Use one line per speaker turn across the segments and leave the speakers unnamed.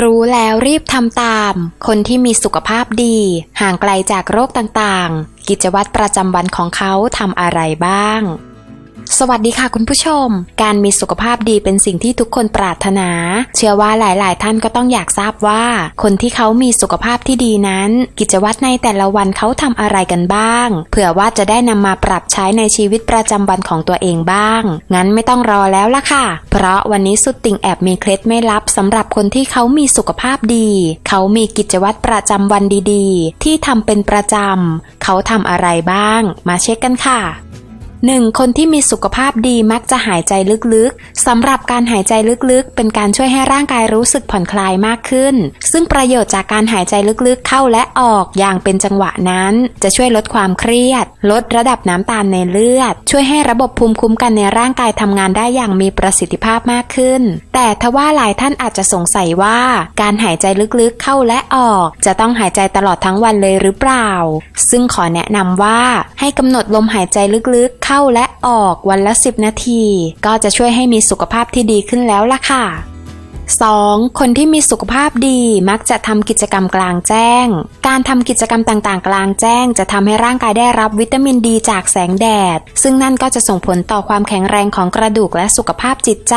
รู้แล้วรีบทำตาม คนที่มีสุขภาพดี ห่างไกลจากโรคต่างๆ กิจวัตรประจำวันของเขาทำอะไรบ้าง สวัสดีค่ะคุณผู้ชม การมีสุขภาพดีเป็นสิ่งที่ทุกคนปรารถนา เชื่อว่าหลาย ๆ ท่านก็ต้องอยากทราบว่า คนที่เขามีสุขภาพที่ดีนั้น กิจวัตรในแต่ละวันเขาทำอะไรกันบ้าง เผื่อว่าจะได้นำมาปรับใช้ในชีวิตประจำวันของตัวเองบ้าง งั้นไม่ต้องรอแล้วล่ะค่ะ เพราะวันนี้สุดติ่งแอบมีเคล็ดไม่ลับสำหรับคนที่เขามีสุขภาพดี เขามีกิจวัตรประจำวันดี ๆ ที่ทำเป็นประจำเขาทำอะไรบ้าง มาเช็คกันค่ะ 1. คนที่มีสุขภาพดีมักจะหายใจลึกๆสำหรับการหายใจลึกๆ เป็นการช่วยให้ร่างกายรู้สึกผ่อนคลายมากขึ้น ซึ่งประโยชน์จากการหายใจลึกๆ เข้าและออกอย่างเป็นจังหวะนั้น จะช่วยลดความเครียด ลดระดับน้ำตาลในเลือด ช่วยให้ระบบภูมิคุ้มกันในร่างกายทำงานได้อย่างมีประสิทธิภาพมากขึ้น แต่ทว่าหลายท่านอาจจะสงสัยว่า การหายใจลึกๆ เข้าและออก จะต้องหายใจตลอดทั้งวันเลยหรือเปล่า ซึ่งขอแนะนำว่าให้กำหนดลมหายใจลึกๆเข้าข้าและออกวันละ 10 นาที ก็จะช่วยให้มีสุขภาพที่ดีขึ้นแล้วล่ะค่ะ 2. คนที่มีสุขภาพดีมักจะทำกิจกรรมกลางแจ้ง การทำกิจกรรมต่างๆ กลางแจ้ง จะทำให้ร่างกายได้รับวิตามินดีจากแสงแดด ซึ่งนั่นก็จะส่งผลต่อความแข็งแรงของกระดูกและสุขภาพจิตใจ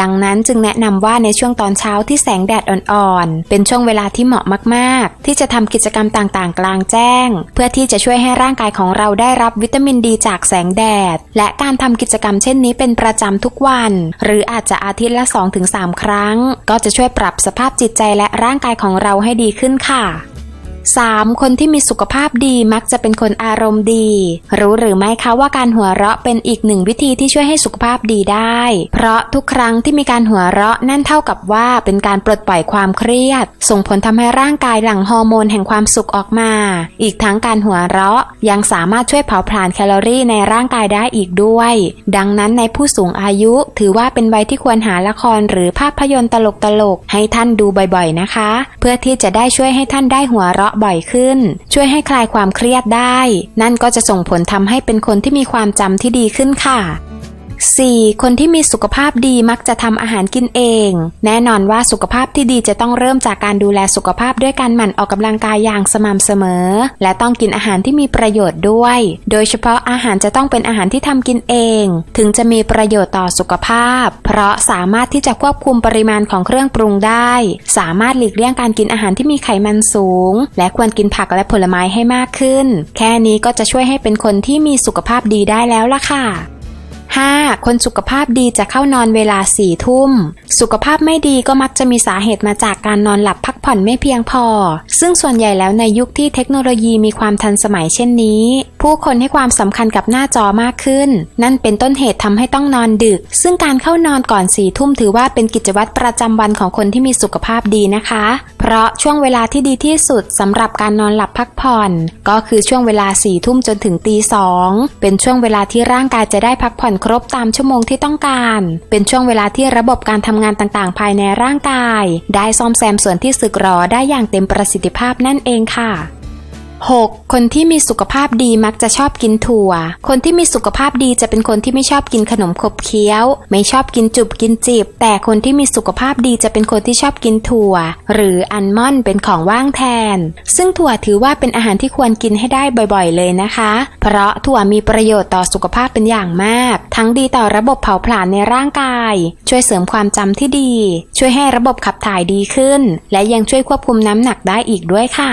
ดังนั้นจึงแนะนำว่าในช่วงตอนเช้าที่แสงแดดอ่อนๆ เป็นช่วงเวลาที่เหมาะมากๆ ที่จะทำกิจกรรมต่างๆ กลางแจ้ง เพื่อที่จะช่วยให้ร่างกายของเราได้รับวิตามินดีจากแสงแดด และการทำกิจกรรมเช่นนี้เป็นประจำทุกวัน หรืออาจจะอาทิตย์ละ 2-3 ครั้งก็จะช่วยปรับสภาพจิตใจและร่างกายของเราให้ดีขึ้นค่ะ 3. คนที่มีสุขภาพดีมักจะเป็นคนอารมณ์ดี รู้หรือไม่คะว่าการหัวเราะเป็นอีกหนึ่งวิธีที่ช่วยให้สุขภาพดีได้ เพราะทุกครั้งที่มีการหัวเราะนั่นเท่ากับว่าเป็นการปลดปล่อยความเครียด ส่งผลทำให้ร่างกายหลั่งฮอร์โมนแห่งความสุขออกมา อีกทั้งการหัวเราะยังสามารถช่วยเผาผลาญแคลอรี่ในร่างกายได้อีกด้วย ดังนั้นในผู้สูงอายุถือว่าเป็นวัยที่ควรหาละครหรือภาพยนตร์ตลกๆให้ท่านดูบ่อยๆนะคะ เพื่อที่จะได้ช่วยให้ท่านได้หัวเราะบ่อยขึ้น ช่วยให้คลายความเครียดได้ นั่นก็จะส่งผลทำให้เป็นคนที่มีความจำที่ดีขึ้นค่ะ 4. คนที่มีสุขภาพดีมักจะทำอาหารกินเอง แน่นอนว่าสุขภาพที่ดีจะต้องเริ่มจากการดูแลสุขภาพด้วยการหมั่นออกกำลังกายอย่างสม่ำเสมอ และต้องกินอาหารที่มีประโยชน์ด้วย โดยเฉพาะอาหารจะต้องเป็นอาหารที่ทำกินเอง ถึงจะมีประโยชน์ต่อสุขภาพ เพราะสามารถที่จะควบคุมปริมาณของเครื่องปรุงได้ สามารถหลีกเลี่ยงการกินอาหารที่มีไขมันสูง และควรกินผักและผลไม้ให้มากขึ้น แค่นี้ก็จะช่วยให้เป็นคนที่มีสุขภาพดีได้แล้วล่ะค่ะ 5. คนสุขภาพดีจะเข้านอนเวลาสี่ทุ่ม สุขภาพไม่ดีก็มักจะมีสาเหตุมาจากการนอนหลับพัก ผ่อนไม่เพียงพอ ซึ่งส่วนใหญ่แล้วในยุคที่เทคโนโลยีมีความทันสมัยเช่นนี้ ผู้คนให้ความสำคัญกับหน้าจอมากขึ้น นั่นเป็นต้นเหตุทำให้ต้องนอนดึก ซึ่งการเข้านอนก่อนสี่ทุ่มถือว่าเป็นกิจวัตรประจำวันของคนที่มีสุขภาพดีนะคะ เพราะช่วงเวลาที่ดีที่สุดสำหรับการนอนหลับพักผ่อน ก็คือช่วงเวลาสี่ทุ่มจนถึงตีสองเป็นช่วงเวลาที่ร่างกายจะได้พักผ่อนครบตามชั่วโมงที่ต้องการ เป็นช่วงเวลาที่ระบบการทำงานต่างๆ ภายในร่างกาย ได้ซ่อมแซมส่วนที่สึกรอได้อย่างเต็มประสิทธิภาพนั่นเองค่ะ 6. คนที่มีสุขภาพดีมักจะชอบกินถั่ว คนที่มีสุขภาพดีจะเป็นคนที่ไม่ชอบกินขนมขบเคี้ยว ไม่ชอบกินจุบกินจิบแต่คนที่มีสุขภาพดีจะเป็นคนที่ชอบกินถั่ว หรืออัลมอนด์เป็นของว่างแทน ซึ่งถั่วถือว่าเป็นอาหารที่ควรกินให้ได้บ่อยๆ เลยนะคะ เพราะถั่วมีประโยชน์ต่อสุขภาพเป็นอย่างมาก ทั้งดีต่อระบบเผาผลาญในร่างกาย ช่วยเสริมความจำที่ดี ช่วยให้ระบบขับถ่ายดีขึ้น และยังช่วยควบคุมน้ำหนักได้อีกด้วยค่ะ